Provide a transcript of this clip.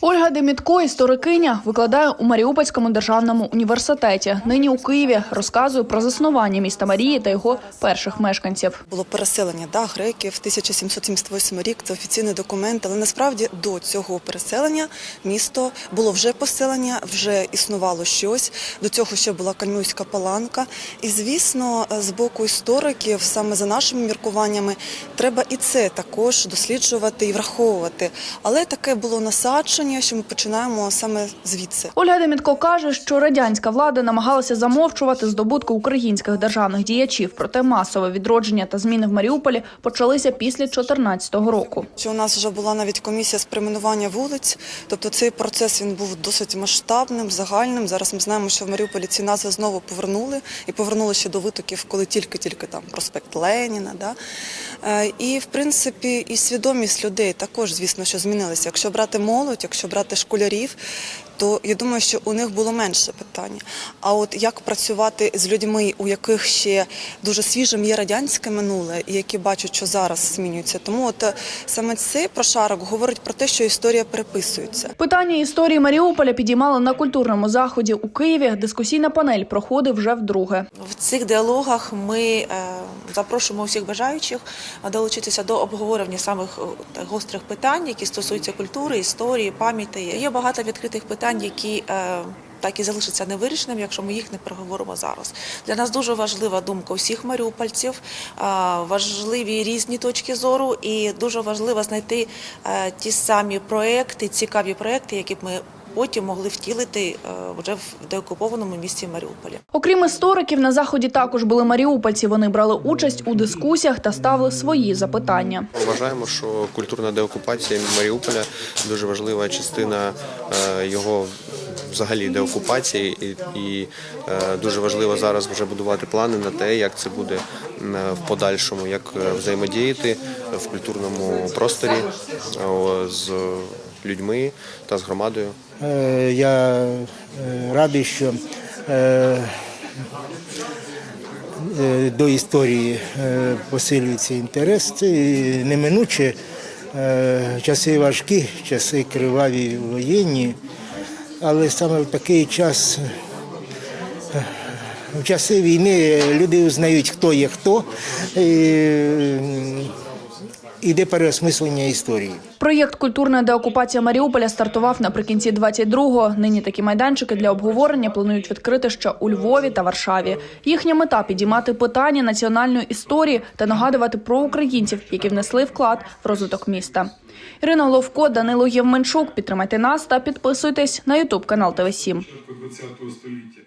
Ольга Демітко, історикиня, викладає у Маріупольському державному університеті. Нині у Києві розказує про заснування міста Марії та його перших мешканців. Було переселення да, греків 1778 рік. Це офіційний документ. Але насправді до цього переселення місто було вже поселення, вже існувало щось. До цього ще була Кальмюйська паланка. І звісно, з боку істориків, саме за нашими міркуваннями, треба і це також досліджувати і враховувати. Але таке було насадження, що ми починаємо саме звідси. Ольга Демітко каже, що радянська влада намагалася замовчувати здобутки українських державних діячів, проте масове відродження та зміни в Маріуполі почалися після 2014 року. Що у нас вже була навіть комісія з перейменування вулиць, тобто цей процес він був досить масштабним, загальним. Зараз ми знаємо, що в Маріуполі ці назви знову повернули і повернули ще до витоків, коли тільки-тільки там проспект Леніна. Да? Е, І в принципі і свідомість людей також, звісно, що змінилася. Якщо брати молодь, якщо брати школярів, то я думаю, що у них було менше питання. А от як працювати з людьми, у яких ще дуже свіжим є радянське минуле, і які бачать, що зараз змінюється. Тому от е, саме цей прошарок говорить про те, що історія переписується. Питання історії Маріуполя підіймали на культурному заході у Києві. Дискусійна панель проходить вже вдруге. В цих діалогах ми е, запрошуємо всіх бажаючих долучитися до обговорення самих е, гострих питань, які стосуються культури, історії, пам'яті. Є багато відкритих питань, які е, так і залишаться невирішеним, якщо ми їх не проговоримо зараз. Для нас дуже важлива думка усіх маріупольців, е, важливі різні точки зору, і дуже важливо знайти е, ті самі проекти, цікаві проекти, які б ми потім могли втілити е, вже в деокупованому місті Маріуполі. Окрім істориків, на заході також були маріупольці. Вони брали участь у дискусіях та ставили свої запитання. Вважаємо, що культурна деокупація Маріуполя дуже важлива частина е, його взагалі деокупації, і, і е, дуже важливо зараз вже будувати плани на те, як це буде в подальшому, як взаємодіяти в культурному просторі з людьми та з громадою. Е, Я е, радий, що е, до історії посилюється інтерес. Це неминуче часи важкі, часи криваві воєнні, але саме в такий час. В часи війни люди знають, хто є хто, і іде переосмислення історії. Проєкт Культурна деокупація Маріуполя стартував наприкінці 22-го. Нині такі майданчики для обговорення планують відкрити ще у Львові та Варшаві. Їхня мета підіймати питання національної історії та нагадувати про українців, які внесли вклад в розвиток міста. Ірина Головко, Данило Євменчук. Підтримайте нас та підписуйтесь на Ютуб канал ТВ 7 ХХ століття.